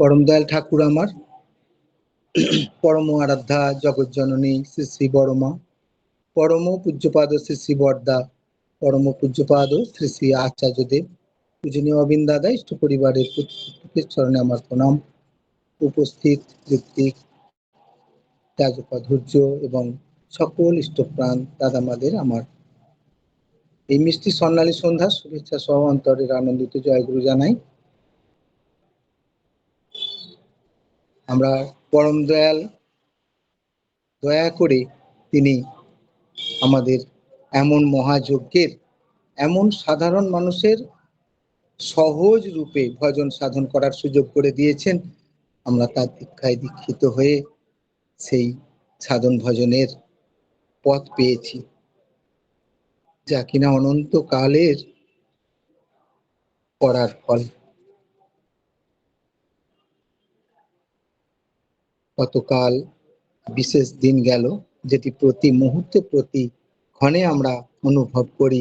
পরম দয়াল ঠাকুর আমার। পরম আরাধ্যা জগৎ জননী শ্রী শ্রী বড়মা। পরম পূজ্যপাদ শ্রী শ্রী বর্দা পরম পূজ্যপাদ শ্রী শ্রী আচার্যদেব। পূজনীয় অবিন দাদা ইষ্ট পরিবারের চরণে আমার প্রণাম। উপস্থিত ঋত্বিক রাজপা ধৈর্য এবং সকল ইষ্টপ্রাণ দাদামাদের আমার। এই মিষ্টি স্বর্ণালী সন্ধ্যা শুভেচ্ছা সহ অন্তরের আনন্দিত জয়গুরু জানাই। আমরা পরম দয়াল, দয়া করে তিনি আমাদের এমন মহাযজ্ঞের, এমন সাধারণ মানুষের সহজ রূপে ভজন সাধন করার সুযোগ করে দিয়েছেন। আমরা তার দীক্ষায় দীক্ষিত হয়ে সেই সাধন ভজনের পথ পেয়েছি। যা কিনা অনন্তকালের করার ফল। গতকাল বিশেষ দিন গেল যেটি প্রতি মুহূর্তে, প্রতি ক্ষণে আমরা অনুভব করি।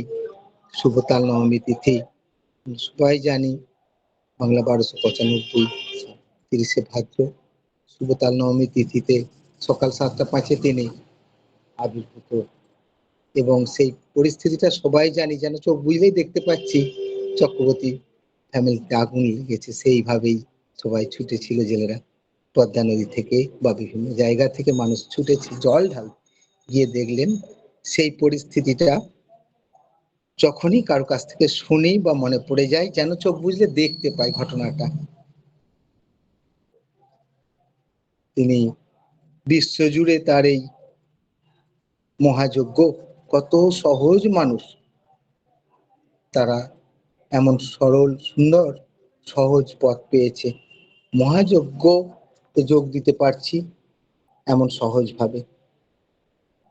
শুভতাল নবমী তিথি। সবাই জানি বাংলা বারোশো পঁচানব্বই তিরিশে ভাদ্র। শুভতাল নবমী তিথিতে সকাল সাতটা পাঁচে তিনি আবির্ভূত। এবং সেই পরিস্থিতিটা সবাই জানি, যেন চোখ বুঝলেই দেখতে পাচ্ছি চক্রবর্তী ফ্যামিলিতে আগুন লেগেছে। সেইভাবেই সবাই ছুটেছিল জেলেরা। পদ্মা নদী থেকে বা বিভিন্ন জায়গা থেকে মানুষ ছুটেছে, জল ঢাল গিয়ে দেখলেন, সেই পরিস্থিতিটা যখনই কারও কাছ থেকে শুনি বা মনে পড়ে যায়, যেন চোখ বুঝলে দেখতে পাই ঘটনাটা। তিনি বিশ্বজুড়ে তার এই মহাযজ্ঞ, কত সহজ মানুষ। তারা এমন সরল, সুন্দর, সহজ পথ পেয়েছে। মহাযজ্ঞ যোগ দিতে পারছি এমন সহজভাবে।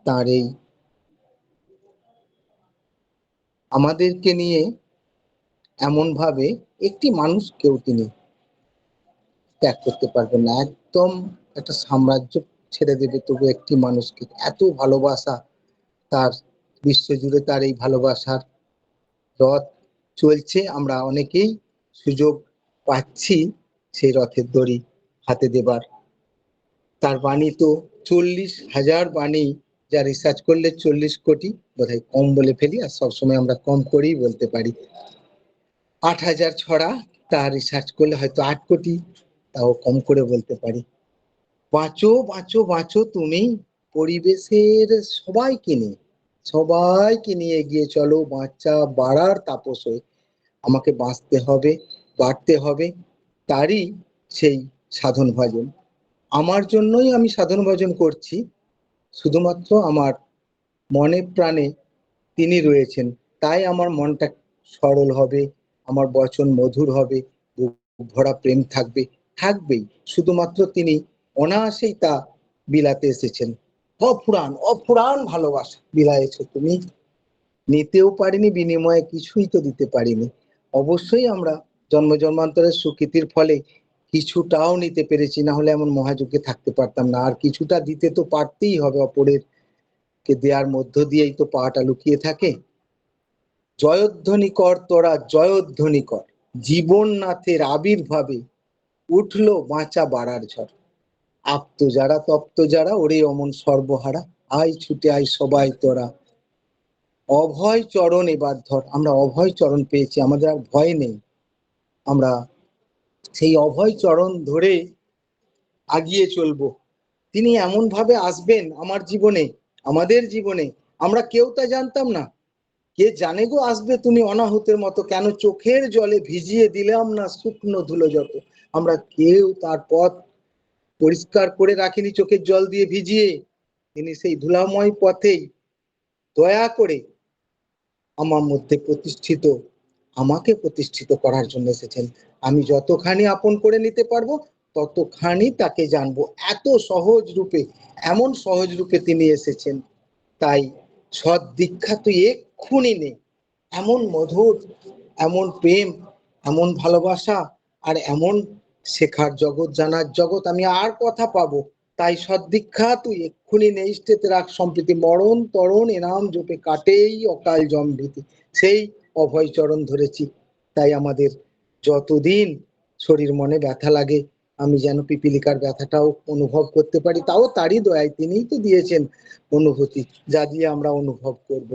তার এই আমাদেরকে নিয়ে এমন ভাবে একটি মানুষকেও তিনি ত্যাগ করতে পারবেন না। একদম একটা সাম্রাজ্য ছেড়ে দেবে, তবু একটি মানুষকে এত ভালোবাসা, তার বিশ্বজুড়ে তার এই ভালোবাসার রথ চলছে। আমরা অনেকেই সুযোগ পাচ্ছি সেই রথের দড়ি হাতে দেবার। তার বাণী তো চল্লিশ হাজার বাণী যা রিসার্চ করলে চল্লিশ কোটি বোধহয় কম বলে ফেলি আর সবসময় আমরা কম করেই বলতে পারি। আট হাজার ছড়া তা রিসার্চ করলে হয়তো আট কোটি তাও কম করে বলতে পারি। বাঁচো বাঁচো বাঁচো তুমি পরিবেশের সবাইকে নিয়ে সবাইকে নিয়ে এগিয়ে চলো, বাচ্চা বাড়ার তাপস হয়ে। আমাকে বাঁচতে হবে, বাড়তে হবে, তারই সেই সাধন ভজন। আমার জন্যই আমি সাধন ভজন করছি, শুধুমাত্র আমার মনে প্রাণে তিনি রয়েছেন। তাই আমার মনটা সরল হবে, আমার বচন মধুর হবে ভরা প্রেম থাকবে, থাকবেই। শুধুমাত্র তিনি অনায়াসেই তা বিলাতে এসেছেন। অফুরান অফুরান ভালোবাসা বিলাইছ তুমি। নিতেও পারিনি, বিনিময়ে কিছুই তো দিতে পারিনি। অবশ্যই আমরা জন্ম জন্মান্তরের সুকৃতির ফলে কিছুটাও নিতে পেরেছি, না হলে এমন মহাযজ্ঞে থাকতে পারতাম না। আর কিছুটা দিতে তো পারতেই হবে অপরের কে দেওয়ার মধ্য দিয়েই তো পাটা লুকিয়ে থাকে। জয়ধ্বনি কর তোরা জয়ধ্বনি কর জীবননাথের আবির্ভাবে উঠল বাঁচা বাড়ার ঝড়। আপ্ত যারা, তপ্ত যারা, ওরে অমন সর্বহারা, আয় ছুটে আয় সবাই তোরা। অভয় চরণ এবার ধর, আমরা অভয় চরণ পেয়েছি, আমাদের আর ভয় নেই। আমরা সেই অভয় চরণ ধরে আগিয়ে চলবো। তিনি এমন ভাবে আসবেন আমার জীবনে, আমাদের জীবনে, আমরা কেউ তা জানতাম না। কে জানে গো আসবে তুমি অনাহুতের মতো, কেন চোখের জলে ভিজিয়ে দিলাম না শুকনো ধুলো যত? আমরা কেউ তার পথ পরিষ্কার করে রাখিনি চোখের জল দিয়ে ভিজিয়ে। তিনি সেই ধুলাময় পথেই দয়া করে আমার মধ্যে প্রতিষ্ঠিত, আমাকে প্রতিষ্ঠিত করার জন্য এসেছেন। আমি যতখানি আপন করে নিতে পারব, ততখানি তাকে জানব। এত সহজ রূপে, এমন সহজ রূপে তিনি এসেছেন। তাই সৎ দীক্ষা তুই এক্ষুনি নেই এমন মধুর, এমন প্রেম, এমন ভালোবাসা, আর এমন শেখার জগৎ, জানার জগৎ আমি আর কথা পাবো। তাই সদ্দীক্ষা তুই এক্ষুনি নেই নেইষ্টেতে রাখ সম্প্রীতি। মরণ, তরণ, এনাম জোপে কাটেই অকাল জমভীতি। সেই অভয় চরণ ধরেছি। তাই আমাদের যতদিন শরীর মনে ব্যথা লাগে, আমি যেন পিপিলিকার ব্যথাটাও অনুভব করতে পারি, তাও তারই দয়ায় তিনিই তো দিয়েছেন অনুভূতি, যা দিয়ে আমরা অনুভব করব।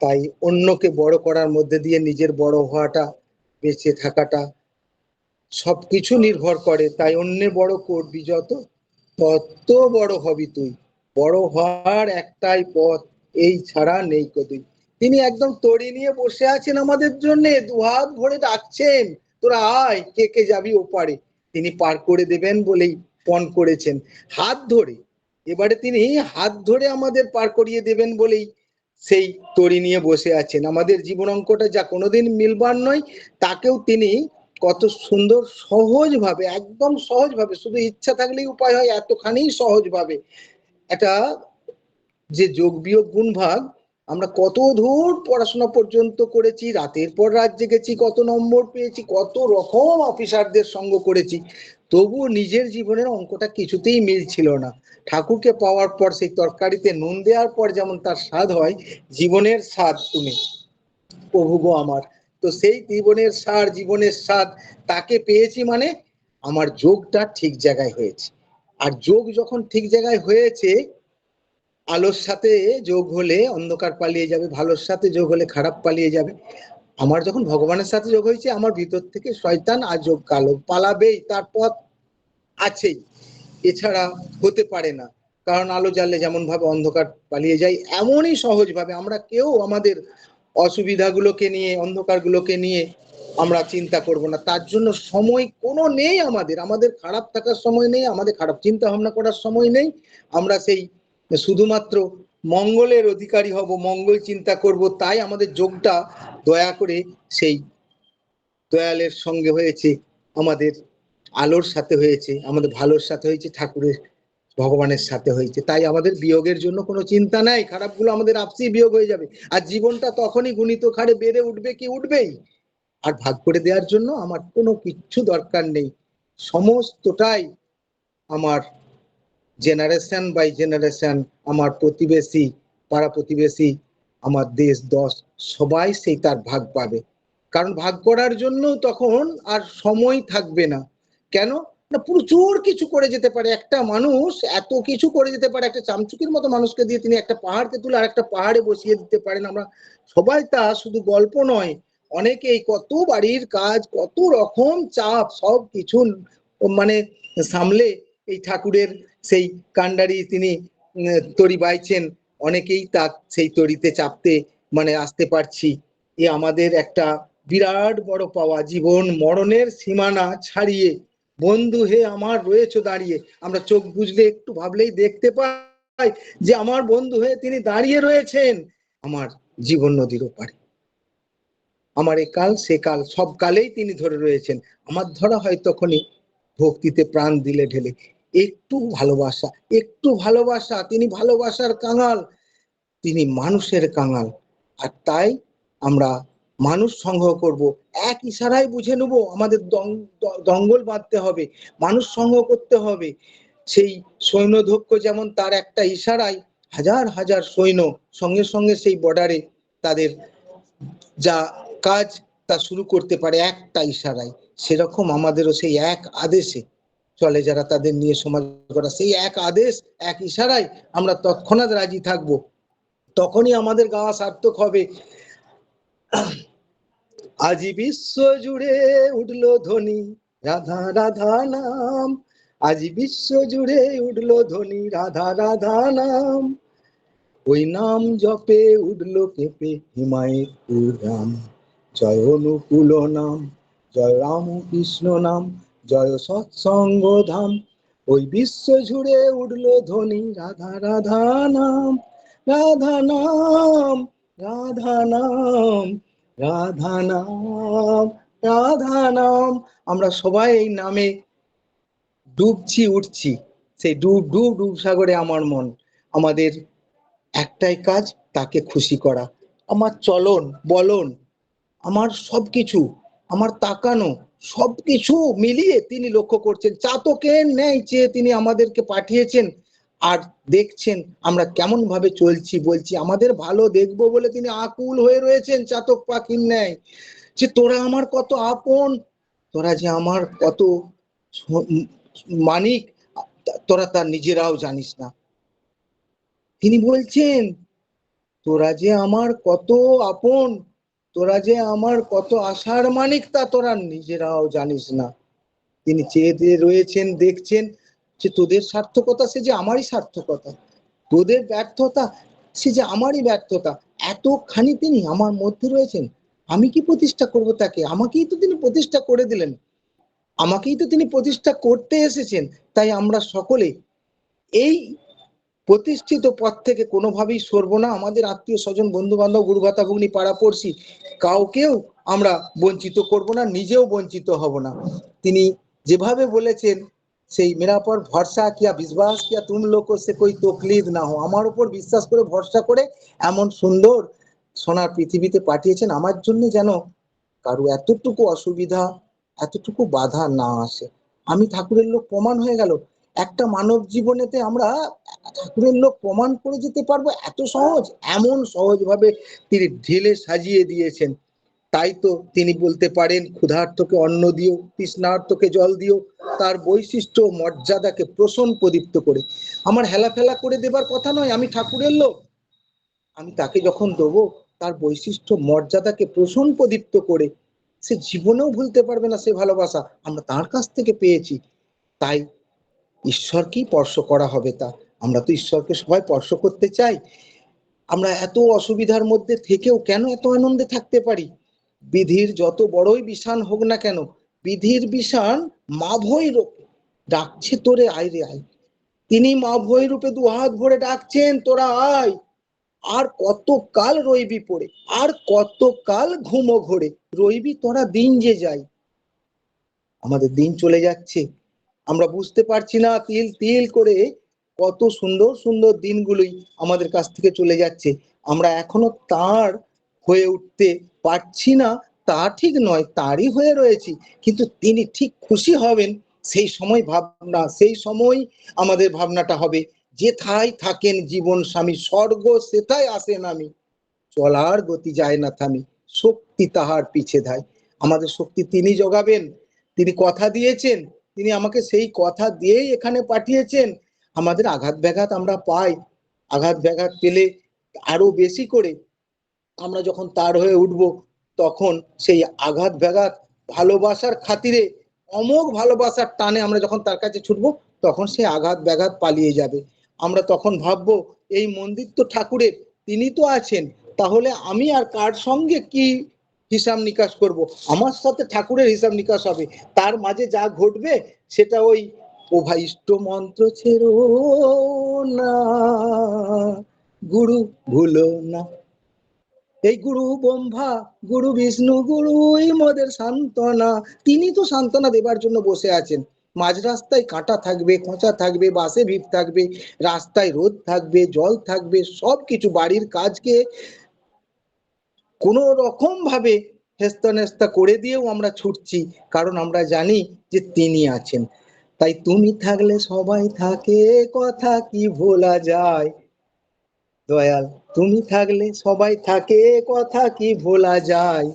তাই অন্যকে বড় করার মধ্যে দিয়ে নিজের বড় হওয়াটা, বেঁচে থাকাটা, সবকিছু নির্ভর করে। তাই অন্যে বড় করবি যত তত বড় হবি তুই। বড় হওয়ার একটাই পথ, এই ছাড়া নেই কদিন। তিনি একদম তড়ি নিয়ে বসে আছেন আমাদের জন্য, দুহাত ভরে ডাকছেন, তোরা আয়, কে কে যাবি ওপারে? তিনি পার করে দেবেন বলেই পণ করেছেন। হাত ধরে, এবারে তিনি হাত ধরে আমাদের পার করিয়ে দেবেন বলেই সেই তরি নিয়ে বসে আছেন। আমাদের জীবন অঙ্কটা যা কোনোদিন মিলবার নয়, তাকেও তিনি কত সুন্দর, সহজভাবে, একদম সহজভাবে, শুধু ইচ্ছা থাকলেই উপায় হয়, এতখানি সহজভাবে এটা যে যোগ বিয়োগ গুণ ভাগ আমরা কত দূর পড়াশোনা পর্যন্ত করেছি, রাতের পর রাত জেগেছি, কত নম্বর পেয়েছি, কত রকম অফিসারদের সঙ্গ করেছি। তবুও নিজের জীবনের অঙ্কটা কিছুতেই মিলছিল না। ঠাকুরকে পাওয়ার পর সেই তরকারিতে নুন দেওয়ার পর যেমন তার স্বাদ হয়, জীবনের স্বাদ তুমি। প্রভু গো আমার। তো সেই জীবনের সার জীবনের স্বাদ, তাকে পেয়েছি মানে আমার যোগটা ঠিক জায়গায় হয়েছে। আর যোগ যখন ঠিক জায়গায় হয়েছে আলোর সাথে যোগ হলে অন্ধকার পালিয়ে যাবে, ভালোর সাথে যোগ হলে খারাপ পালিয়ে যাবে। আমার যখন ভগবানের সাথে যোগ হয়েছে, আমার ভিতর থেকে শয়তান আর যোগ কালো পালাবেই, তার পথ আছেই। এছাড়া হতে পারে না, কারণ আলো জ্বাললে যেমন ভাবে অন্ধকার পালিয়ে যায়, এমনই সহজ ভাবে আমরা কেউ আমাদের অসুবিধাগুলোকে নিয়ে, অন্ধকারগুলোকে নিয়ে আমরা চিন্তা করব না। তার জন্য সময় কোনো নেই আমাদের। আমাদের খারাপ থাকার সময় নেই, আমাদের খারাপ চিন্তা ভাবনা করার সময় নেই। আমরা সেই শুধুমাত্র মঙ্গলের অধিকারী হব, মঙ্গল চিন্তা করব, তাই আমাদের যোগটা দয়া করে সেই দয়ালের সঙ্গে হয়েছে, আমাদের আলোর সাথে হয়েছে, আমাদের ভালোর সাথে হয়েছে, ঠাকুরের, ভগবানের সাথে হয়েছে। তাই আমাদের বিয়োগের জন্য কোনো চিন্তা নাই, খারাপগুলো আমাদের আপসি বিয়োগ হয়ে যাবে। আর জীবনটা তখনই গুণিত খাড়ে বেড়ে উঠবে কি উঠবেই। আর ভাগ করে দেওয়ার জন্য আমার কোনো কিচ্ছু দরকার নেই। সমস্তটাই আমার জেনারেশন বাই জেনারেশন আমার প্রতিবেশী, পাড়া প্রতিবেশী, আমার দেশ, দশ, সবাই সেই তার ভাগ পাবে। কারণ ভাগ করার জন্য তখন আর সময় থাকবে না। কেন? না, প্রচুর কিছু করে যেতে পারে। একটা মানুষ এত কিছু করে যেতে পারে, একটা চামচুকির মতো মানুষকে দিয়ে তিনি একটা পাহাড়কে তুলে আর একটা পাহাড়ে বসিয়ে দিতে পারেন। আমরা সবাই তা শুধু গল্প নয়, অনেকেই কত বাড়ির কাজ, কত রকম চাপ, সব কিছু মানে সামলে এই ঠাকুরের সেই কান্ডারি তিনি তরি বাইছেন। অনেকেই তা সেই তরিতে চাপতে মানে আসতে পারছি। এ আমাদের একটা বিরাট বড় পাওয়া। জীবন মরণের সীমানা ছাড়িয়ে, বন্ধু হে আমার রয়েছে দাঁড়িয়ে। আমরা চোখ বুঝলে, একটু ভাবলেই দেখতে পাই যে আমার বন্ধু হয়ে তিনি দাঁড়িয়ে রয়েছেন আমার জীবন নদীর ওপারে। আমার এ কাল, সে কাল, সব কালেই তিনি ধরে রয়েছেন। আমার ধরা হয় তখনই ভক্তিতে প্রাণ দিলে ঢেলে। একটু ভালোবাসা একটু ভালোবাসা, তিনি ভালোবাসার কাঙাল, তিনি মানুষের কাঙাল। আর তাই আমরা মানুষ সংগ্রহ করব, এক ইশারায় বুঝে নেব আমাদের দঙ্গল বাঁধতে হবে, মানুষ সংগ্রহ করতে হবে। সেই সৈন্যধ্যক্ষ যেমন তার একটা ইশারায় হাজার হাজার সৈন্য সঙ্গে সঙ্গে সেই বর্ডারে তাদের যা কাজ তা শুরু করতে পারে একটা ইশারায়। সেরকম আমাদেরও সেই এক আদেশে চলে যারা তাদের নিয়ে সমাজ করা সেই এক আদেশ, এক ইশারায় আমরা তৎক্ষণাৎ রাজি থাকব। তখনই আমাদের গাওয়া সার্থক হবে। আজি বিশ্ব জুড়ে উঠল ধ্বনি, রাধা রাধা নাম। আজি বিশ্ব জুড়ে উঠল ধ্বনি, রাধা রাধা নাম। ওই নাম জপে উঠল কেঁপে হিমায়তপুর রাম। জয় অনুকূল নাম, জয় রাম কৃষ্ণ নাম। জয় সৎসঙ্গ ধাম ওই বিশ্ব জুড়ে উঠল ধ্বনি, রাধা রাধা নাম রাধা নাম রাধা নাম রাধা নাম রাধা নাম। আমরা সবাই এই নামে ডুবছি, উঠছি। সেই ডুব ডুব ডুব সাগরে আমার মন। আমাদের একটাই কাজ, তাকে খুশি করা। আমার চলন, বলন, আমার সবকিছু, আমার তাকানো সবকিছু মিলিয়ে তিনি লক্ষ্য করছেন, চাতকের ন্যায় চেয়ে তিনি আমাদেরকে পাঠিয়েছেন। আর দেখছেন আমরা কেমন ভাবে চলছি, বলছি, আমাদের ভালো দেখব বলে তিনি আকুল হয়ে রয়েছেন, চাতক পাখির ন্যায়। যে তোরা আমার কত আপন, তোরা যে আমার কত মানিক, তোরা তার নিজেরাও জানিস না। তিনি বলছেন, তোরা যে আমার কত আপন তোরা যে আমার কত আশার মানিক তা তোরা নিজেরাও জানিস না। তিনি চেয়ে রয়েছেন, দেখছেন যে তোদের সার্থকতা সে যে আমারই সার্থকতা, তোদের ব্যর্থতা সে যে আমারই ব্যর্থতা, এতখানি তিনি আমার মধ্যে রয়েছেন। আমি কি প্রতিষ্ঠা করব তাকে? আমাকেই তো তিনি প্রতিষ্ঠা করে দিলেন। আমাকেই তো তিনি প্রতিষ্ঠা করতে এসেছেন। তাই আমরা সকলে এই প্রতিষ্ঠিত পথ থেকে কোনোভাবেই সরব না। আমাদের আত্মীয় স্বজন বন্ধু বান্ধব গুরু ভাতা ভগ্নি পাড়া পড়শি কাউকেও আমরা বঞ্চিত করব না, নিজেও বঞ্চিত হব না। তিনি যেভাবে বলেছেন, সেই মেরা পর ভরসা কিয়া বিশ্বাস কিয়া তুম লোক সে কই তকলিদ না হো আমার উপর বিশ্বাস করে, ভরসা করে এমন সুন্দর সোনার পৃথিবীতে পাঠিয়েছেন। আমার জন্য যেন কারও এতটুকু অসুবিধা, এতটুকু বাধা না আসে। আমি ঠাকুরের লোক প্রমাণ হয়ে গেল। একটা মানব জীবনেতে আমরা ঠাকুরের লোক প্রমাণ করে যেতে পারব? এত সহজ? এমন সহজভাবে তিনি ঢেলে সাজিয়ে দিয়েছেন। তাই তো তিনি বলতে পারেন, ক্ষুধার্তকে অন্ন দিও, তৃষ্ণার্তকে জল দিও, তার বৈশিষ্ট্য মর্যাদাকে প্রসন প্রদীপ্ত করে। আমার হেলাফেলা করে দেবার কথা নয়, আমি ঠাকুরের লোক। আমি তাকে যখন দেবো, তার বৈশিষ্ট্য মর্যাদাকে প্রসন প্রদীপ্ত করে, সে জীবনেও ভুলতে পারবে না সে ভালোবাসা। আমরা তার কাছ থেকে পেয়েছি। তাই ঈশ্বরকেই স্পর্শ করা হবে তা আমরা তো ঈশ্বরকে সবাই স্পর্শ করতে চাই। আমরা এত অসুবিধার মধ্যে থেকেও কেন এত আনন্দে থাকতে পারি? বিধির যত বড়ই বিষান হোক না কেন, বিধির বিষান মা ভৈ রূপে ডাকছে তোরে আয় রে আয়। তিনি মা ভৈ রূপে দু হাত ভরে ডাকছেন, তোরা আয়। আর কত কাল রইবি পড়ে, আর কত কাল ঘুমো ঘোরে, রইবি তোরা দিন যে যাই। আমাদের দিন চলে যাচ্ছে। আমরা বুঝতে পারছি না তিল তিল করে কত সুন্দর সুন্দর দিনগুলোই আমাদের কাছ থেকে চলে যাচ্ছে। আমরা এখনও তার হয়ে উঠতে পারছি না, তা ঠিক নয়, তারই হয়ে রয়েছি। কিন্তু তিনি ঠিক খুশি হবেন, সেই সময় ভাবনা, সেই সময় আমাদের ভাবনাটা হবে, যেথায় থাকেন জীবন স্বামী, স্বর্গ সেথায় আসেন আমি। চলার গতি যায় না থামি, শক্তি তাহার পিছে ধায়। আমাদের শক্তি তিনি জগাবেন, তিনি কথা দিয়েছেন, তিনি আমাকে সেই কথা দিয়েই এখানে পাঠিয়েছেন। আমাদের আঘাত ব্যাঘাত আমরা পাই। আঘাত ব্যাঘাত পেলে আরও বেশি করে আমরা যখন তার হয়ে উঠব, তখন সেই আঘাত ব্যাঘাত ভালোবাসার খাতিরে, অমোঘ ভালোবাসার টানে আমরা যখন তার কাছে ছুটবো, তখন সেই আঘাত ব্যাঘাত পালিয়ে যাবে। আমরা তখন ভাববো, এই মন্দির তো ঠাকুরের তিনি তো আছেন, তাহলে আমি আর কার সঙ্গে কি হিসাব নিকাশ করব? আমার সাথে ঠাকুরের হিসাব নিকাশ হবে। তার মাঝে যা ঘটবে, সেটা ওই প্রভাইষ্ট মন্ত্র ছেড়ো না। গুরু ভুলো না। এই গুরু ব্রহ্মা, গুরু বিষ্ণু গুরুই মোদের সান্ত্বনা। তিনি তো সান্ত্বনা দেবার জন্য বসে আছেন। মাঝ রাস্তায় কাঁটা থাকবে, খোঁচা থাকবে, বাসে ভিড় থাকবে, রাস্তায় রোদ থাকবে, জল থাকবে সব কিছু বাড়ির কাজকে কোনো রকম ভাবে হেস্তা নেস্তা করে দিয়েও আমরা ছুটছি, কারণ আমরা জানি যে তিনি আছেন। তাই তুমি থাকলে সবাই থাকে, কথা কি ভোলা যায়? দয়াল, তুমি থাকলে সবাই থাকে, কথা কি ভোলা যায়?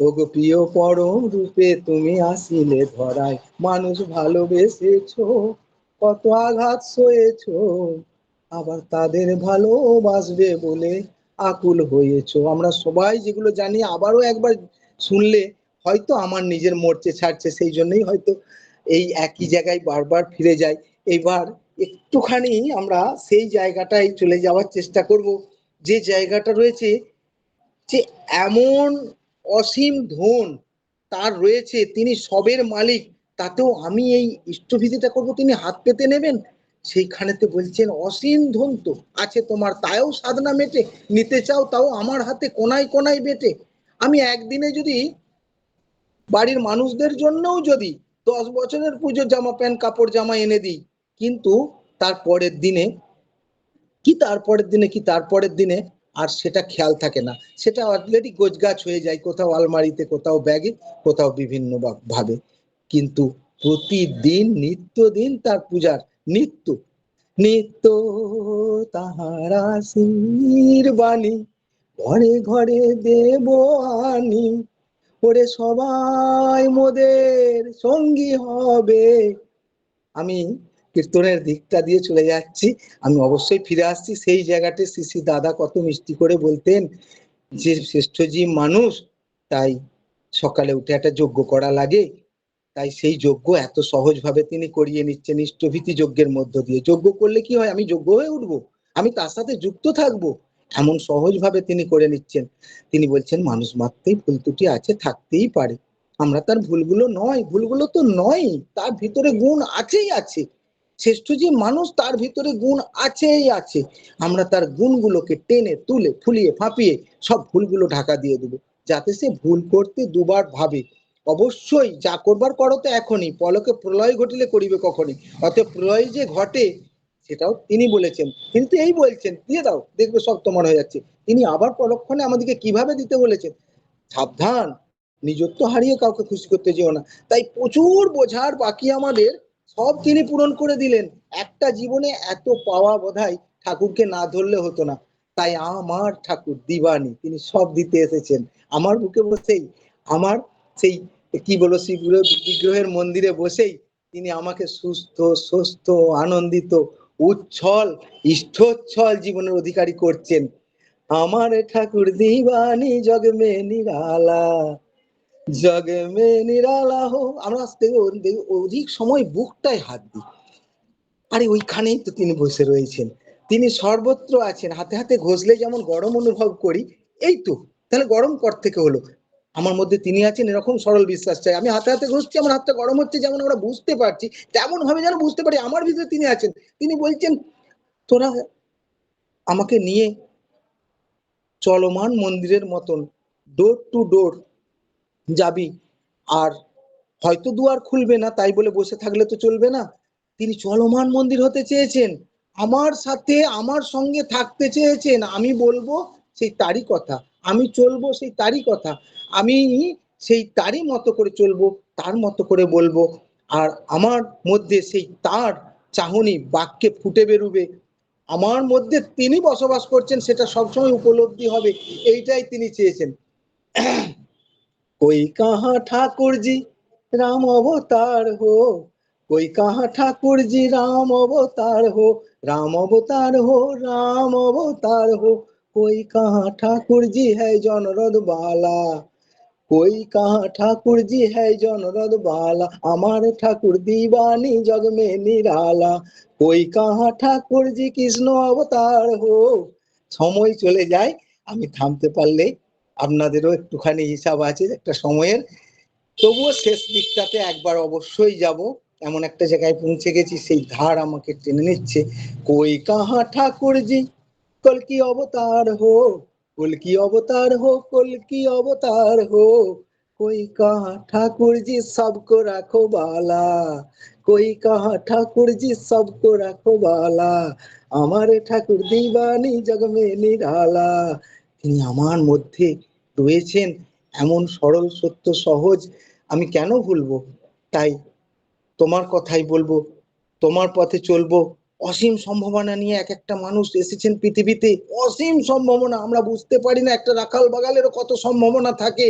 ওগো প্রিয় পরম রূপে তুমি আসিলে ধরায়, মানুষ ভালোবেসেছো, কত আঘাত সয়েছ, আবার তাদের ভালোবাসবে বলে আকুল হয়েছো। আমরা সবাই যেগুলো জানি, আবারও একবার শুনলে হয়তো আমার নিজের মরচে ছাড়ছে, সেই জন্যই হয়তো এই একই জায়গায় বারবার ফিরে যাই। এবার একটুখানি আমরা সেই জায়গাটায় চলে যাওয়ার চেষ্টা করব। যে জায়গাটা রয়েছে, যে এমন অসীম ধন তার রয়েছে, তিনি সবের মালিক, তাতেও আমি এই ইষ্টভীতিটা করব, তিনি হাত পেতে নেবেন? সেইখানেতে বলছেন, অসীম ধন তো আছে তোমার, তাও সাধনা মেটে, নিতে চাও তাও আমার হাতে কোনায় কোনায় বেটে। আমি একদিনে যদি বাড়ির মানুষদের জন্যও যদি দশ বছরের পুজো জামা, প্যান্ট, কাপড়, জামা এনে দিই। কিন্তু তারপরের দিনে, কি তারপরের দিনে, কি তারপরের দিনে, আর সেটা খেয়াল থাকে না। সেটা অলরেডি গোছগাছ হয়ে যায় কোথাও আলমারিতে, কোথাও ব্যাগে, কোথাও বিভিন্ন ভাবে। কিন্তু প্রতিদিন, নিত্যদিন তার পূজার নিত্য নিত্য তাহারা শির বাণী ঘরে ঘরে দেব আনি। ওরে সবাই মোদের সঙ্গী হবে। আমি কীর্তনের দিকটা দিয়ে চলে যাচ্ছি। আমি অবশ্যই ফিরে আসছি। সেই জায়গাতে শ্রী দাদা কত মিষ্টি করে বলতেন যে শ্রেষ্ঠজীব মানুষ, তাই সকালে উঠে একটা যজ্ঞ করা লাগে। তাই সেই যজ্ঞ এত সহজভাবে তিনি করিয়ে নিচ্ছেন ইষ্টভীতি যজ্ঞের মধ্য দিয়ে। যজ্ঞ করলে কি হয়? আমি যোগ্য হয়ে উঠবো। আমি তার সাথে যুক্ত থাকব। এমন সহজভাবে তিনি করে নিচ্ছেন। তিনি বলছেন, মানুষ মাত্রেই ভুল ত্রুটি আছে, থাকতেই পারে। আমরা তার ভুলগুলো নয়, ভুলগুলো তো নয় তার ভিতরে গুণ আছেই আছে। শ্রেষ্ঠ যে মানুষ, তার ভিতরে গুণ আছেই আছে। আমরা তার গুণগুলোকে টেনে, তুলে, ফুলিয়ে, ফাঁপিয়ে সব ভুলগুলো ঢাকা দিয়ে দেবো, যাতে সে ভুল করতে দুবার ভাবে। অবশ্যই যা করবার করো তো এখনই, পলকে প্রলয় ঘটিলে করিবে কখনই। অতএব প্রলয় যে ঘটে সেটাও তিনি বলেছেন। কিন্তু এই বলছেন, দিয়ে দাও, দেখবে সব তোমার হয়ে যাচ্ছে। তিনি আবার পরক্ষণে আমাদেরকে কীভাবে দিতে বলেছেন? সাবধান, নিজত্ব হারিয়ে কাউকে খুশি করতে যেও না। তাই প্রচুর বোঝার বাকি আমাদের, সব তিনি পূরণ করে দিলেন। একটা জীবনে এত পাওয়া বোধহয় ঠাকুরকে না ধরলে হতো না। তাই আমার ঠাকুর দিবানি, তিনি সব দিতে এসেছেন। আমার বুকে বসেই, আমার সেই, কি বলো শ্রী বিগ্রহের মন্দিরে বসেই তিনি আমাকে সুস্থ সুস্থ, আনন্দিত উচ্ছল ইষ্টোচ্ছল জীবনের অধিকারী করছেন। আমার ঠাকুর দিবানি জগ মে নিরালা জগ মে নিরালা হো। আমরা অধিক সময় বুকটায় হাত দিই। আরে ওইখানেই তো তিনি বসে রয়েছেন। তিনি সর্বত্র আছেন। হাতে হাতে ঘষলে যেমন গরম অনুভব করি, এই তো, তাহলে গরম কর থেকে হলো। আমার মধ্যে তিনি আছেন, এরকম সরল বিশ্বাস চাই। আমি হাতে হাতে ঘষছি, আমার হাতটা গরম হচ্ছে, যেমন আমরা বুঝতে পারছি তেমন ভাবে যেন বুঝতে পারি, আমার ভিতরে তিনি আছেন। তিনি বলছেন, তোরা আমাকে নিয়ে চলমান মন্দিরের মতন ডোর টু ডোর যাবি, আর হয়তো দুয়ার খুলবে না, তাই বলে বসে থাকলে তো চলবে না। তিনি চলমান মন্দির হতে চেয়েছেন, আমার সাথে, আমার সঙ্গে থাকতে চেয়েছেন। আমি বলব, সেই তারই কথা। আমি চলবো সেই তারই কথা। আমি সেই তারই মতো করে চলবো, তার মতো করে বলব। আর আমার মধ্যে সেই তার চাহনি বাক্যে ফুটে বেরুবে। আমার মধ্যে তিনি বসবাস করছেন, সেটা সবসময় উপলব্ধি হবে। এইটাই তিনি চেয়েছেন। কই কাহা ঠাকুরজি রাম অবতার হো? কই কাহা ঠাকুরজি রাম অবতার হো? রাম অবতার হো, রাম অবতার হো। कोई कहा ठाकुर जी है जनरद बाला कोई कहा ठाकुर जी है जनरद बाला আমার ঠাকুর দিবানি জগ মে নিরালা কই কাহা ঠাকুর জি কৃষ্ণ অবতার হো সময় চলে যায় আমি থামতে পারলে আপনাদেরও একটুখানি হিসাব আছে একটা সময়ের তবুও শেষ দিকটাতে একবার অবশ্যই যাব এমন একটা জায়গায় পৌঁছে গেছি সেই ধার আমাকে টেনে নিচ্ছে কই কাহা ঠাকুর জি কলকি অবতার হো কলকি অবতার হো কলকি অবতার হো कोई कहा ठाकुर जी सबको रखो बाला कोई कहा ठाकुर जी सबको रखो बाला আমার ঠাকুর দিবানি জগমে নিরালা তিনি আমার মধ্যে রয়েছেন এমন সরল সত্য সহজ আমি কেন ভুলবো তাই তোমার কথাই বলবো তোমার পথে চলবো অসীম সম্ভাবনা নিয়ে এক একটা মানুষ এসেছেন পৃথিবীতে। অসীম সম্ভাবনা, আমরা বুঝতে পারি না একটা রাখাল বাগালেরও কত সম্ভাবনা থাকে।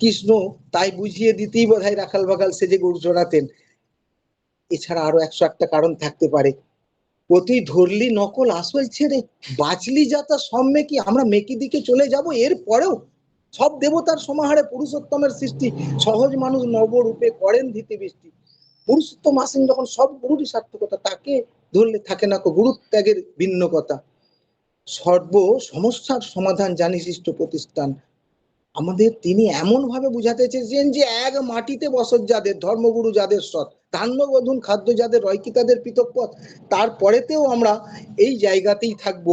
কৃষ্ণ তাই বুঝিয়ে দিতেই বোধ হয় রাখাল বাগাল সেজে গরু চড়াতেন এছাড়া আরও একশো একটা কারণ থাকতে পারে। প্রতি ধরলি নকল আসল ছেড়ে, বাঁচলি যাতা সব কি? আমরা মেকি দিকে চলে যাব এর পরেও সব দেবতার সমাহারে পুরুষোত্তমের সৃষ্টি, সহজ মানুষ নবরূপে করেন ধীতি বৃষ্টি পুরুষোত্তম আসেন যখন সব গুরুরই সার্থকতা, তাকে ধরলে থাকে না গুরু ত্যাগের ভিন্ন কথা। সর্ব সমস্যার সমাধান জানি সৃষ্ট প্রতিষ্ঠান। আমাদের তিনি এমন ভাবে বুঝাতে চেয়েছেন যে এক মাটিতে বসত যাদের, ধর্মগুরু যাদের সৎ ধান্যবধুন খাদ্য যাদের রয়কি তাদের পৃথক পথ, তারপরেতেও আমরা এই জায়গাতেই থাকব।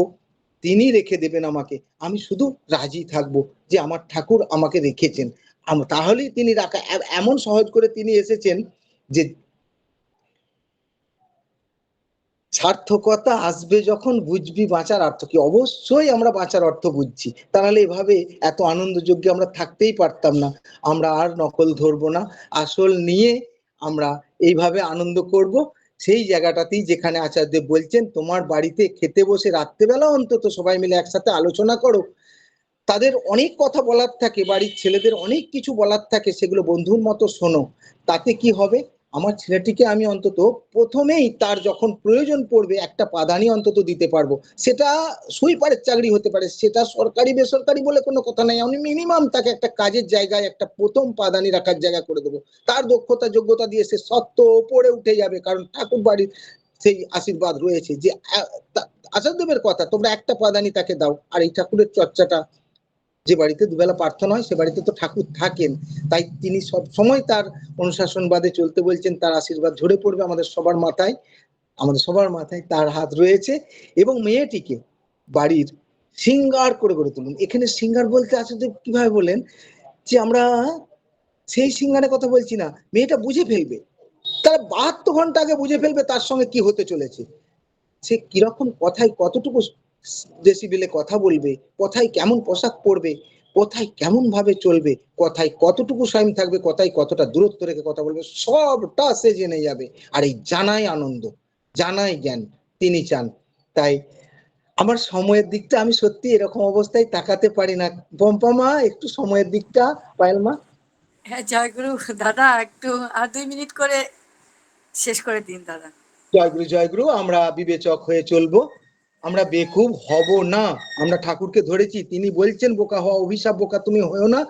তিনি রেখে দেবেন আমাকে। আমি শুধু রাজি থাকব যে আমার ঠাকুর আমাকে রেখেছেন। তাহলেই তিনি রাখা এমন সহজ করে তিনি এসেছেন যে সার্থকতা আসবে যখন বুঝবি বাঁচার অর্থ কি? অবশ্যই আমরা বাঁচার অর্থ বুঝছি। তাহলে এভাবে এত আনন্দযোগ্যে আমরা থাকতেই পারতাম না। আমরা আর নকল ধরবো না। আসল নিয়ে আমরা এইভাবে আনন্দ করব। সেই জায়গাটাতেই যেখানে আচার্যদেব বলছেন, তোমার বাড়িতে খেতে বসে রাত্রেবেলা অন্তত সবাই মিলে একসাথে আলোচনা করো। তাদের অনেক কথা বলার থাকে, বাড়ির ছেলেদের অনেক কিছু বলার থাকে, সেগুলো বন্ধুর মতো শোনো। তাতে কি হবে? আমার ছেলেটিকে আমি অন্তত প্রথমেই তার যখন প্রয়োজন পড়বে একটা পাদানি অন্তত দিতে পারব। সেটা সুইপারের চাকরি হতে পারে, সেটা সরকারি, বেসরকারি বলে কোনো কথা নাই। আমি মিনিমাম তাকে একটা কাজের জায়গায় একটা প্রথম পাদানি রাখার জায়গা করে দেবো। তার দক্ষতা, যোগ্যতা দিয়ে সে সত্য ওপরে উঠে যাবে, কারণ ঠাকুর বাড়ির সেই আশীর্বাদ রয়েছে যে আচার্যদেবের কথা, তোমরা একটা পাদানি তাকে দাও, আর এই ঠাকুরের চর্চাটা যে বাড়িতে দুবেলা প্রার্থনা হয়, সে বাড়িতে তো ঠাকুর থাকেন। তাই তিনি সব সময় তার অনুশাসনবাদে চলতে বলছেন, তার আশীর্বাদ ঝরে পড়বে আমাদের সবার মাথায়, আমাদের সবার মাথায় তার হাত রয়েছে এবং মেয়েটিকে বাড়ির সিঙ্গার করে গড়ে তুলুন। এখানে সিঙ্গার বলতে আসলে কীভাবে বলেন যে আমরা সেই সিঙ্গারের কথা বলছি না, মেয়েটা বুঝে ফেলবে। তারা বাহাত্তর ঘণ্টা আগে বুঝে ফেলবে তার সঙ্গে কি হতে চলেছে। সে কীরকম কথায় কতটুকু ডেসিবেলে কথা বলবে কোথায় কেমন পোশাক পরবে কোথায় কেমন ভাবে চলবে কোথায় কতটুকু টাইম থাকবে কোথায় কতটা দূরত্ব রেখে কথা বলবে সবটা সে জেনে যাবে। আর এই জানাই আনন্দ জানাই জ্ঞান তিনি চান। তাই আমার সময়ের দিকটা আমি সত্যি এরকম অবস্থায় তাকাতে পারি না। পম্পা একটু সময়ের দিকটা পায়েল মা। হ্যাঁ জয়গুরু দাদা একটু আর দুই মিনিট করে শেষ করে দিন দাদা। জয়গুরু জয়গুরু আমরা বিবেচক হয়ে চলবো। আমরা বেকুব হব না। আমরা ঠাকুরকে ধরেছি, তিনি বলছেন, বোকা হওয়া অভিশাপ, বোকা তুমি হয়েও না।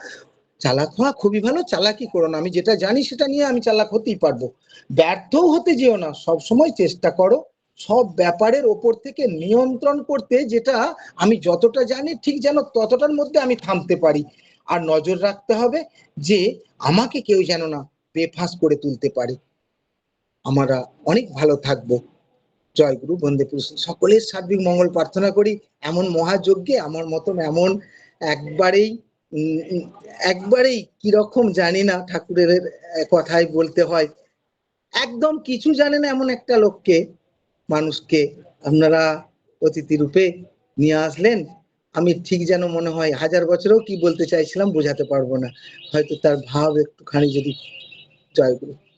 চালাক হওয়া খুবই ভালো, চালাকি করো না। আমি যেটা জানি সেটা নিয়ে আমি চালাক হতেই পারব। ব্যর্থও হতে যেও না। সব সময় চেষ্টা করো। সব ব্যাপারের ওপর থেকে নিয়ন্ত্রণ করতে যেটা আমি যতটা জানি, ঠিক যেন ততটার মধ্যে আমি থামতে পারি। আর নজর রাখতে হবে যে আমাকে কেউ যেন না বেফাস করে তুলতে পারে। আমরা অনেক ভালো থাকব। জয় গুরু, বন্দে পুরুষ সকলের সার্বিক মঙ্গল প্রার্থনা করি। এমন মহাযজ্ঞে আমার মতন এমন একবারেই একবারেই কীরকম জানি না ঠাকুরের কথাই বলতে হয়। একদম কিছু জানে না এমন একটা লোককে, মানুষকে আপনারা অতিথি রূপে নিয়ে আসলেন। আমি ঠিক যেন মনে হয় হাজার বছরেও কি বলতে চাইছিলাম বোঝাতে পারব না। হয়তো তার ভাব একটুখানি যদি জয় গুরু।